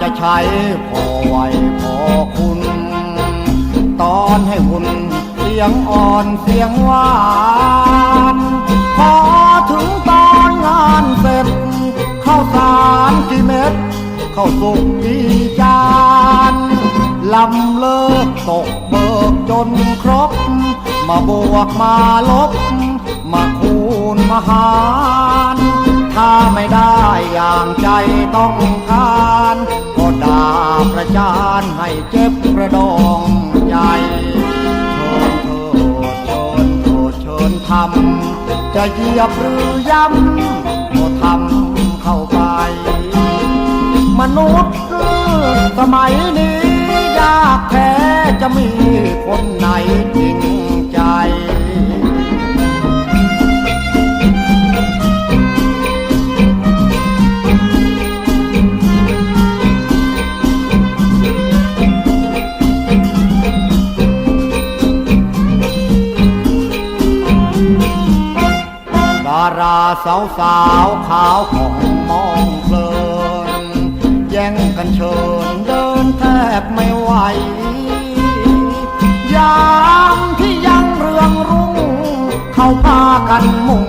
จะใช้พอไหวพอคุณ ตอนให้หุ่นเสียงอ่อนเสียงหวานพอถึงตอนงานเสร็จข้าวสารกี่เม็ดข้าวสุกกี่จานลำเลิกตกเบิกจนครบ มาบวกมาลบ มาคูณมาหาร ถ้าไม่ได้อย่างใจต้องการ เจ็บกระดองใจชิญเถิดเชิญเถิดเชิญทำจะเหยียบหรือย้ำก็ทำเข้าไป มนุษย์สมัยนี้ยากแท้จะมีคนไหน ราสาวสาวขาวของมองเพลิน แย่งกันเชิญเดินแทบไม่ไหว ยามที่ยังเรืองรุ่ง เขาพากันมุ่ง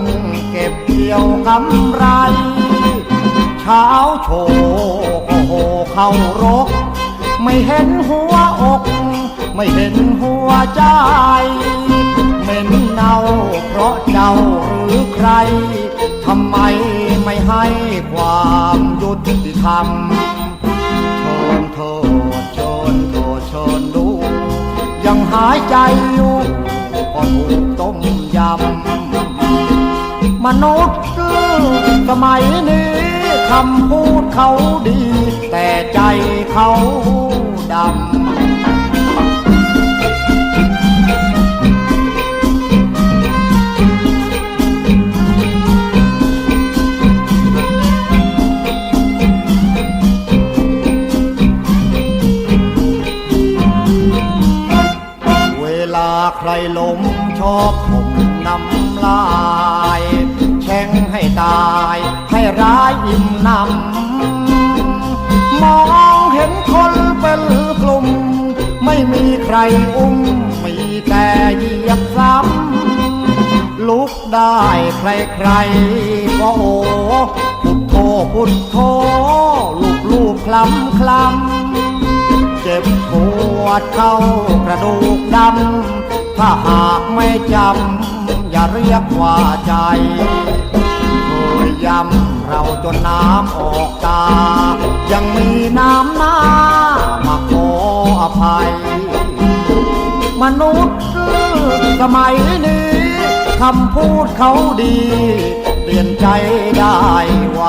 เก็บเกี่ยวกำไร เช้าโชว์โอ้โหเข้ารก ไม่เห็นหัวอก ไม่เห็นหัวใจ เหม็นเน่าเพราะเจ้าหรือใครทำไมไม่ให้ความยุติธรรมชิญโทษชิญโทษชิญดูยังหายใจอยู่ก็ถูกต้มยำมนุษย์สมัยนี้คำพูดเขาดี แต่ใจเขาดำ ใครล้มชอบผมน้ำลาย แช่งให้ตาย ให้ร้ายอิ่มนำมองเห็นคนเป็นกลุ่ม ไม่มีใครอุ้มมีแต่เหยียบซ้ำลุกได้ใครๆก็โอ้พุทโธพุทโธลูกลูกคลำคลำเจ็บปวดเข้ากระดูกดำ ถ้าหากไม่จำ อย่าเรียกว่าใจเคยย้ำเราจนน้ำออกตา ยังมีน้ำหน้ามาขออภัย มนุษย์สมัยนี้คำพูดเขาดี เปลี่ยนใจได้ไว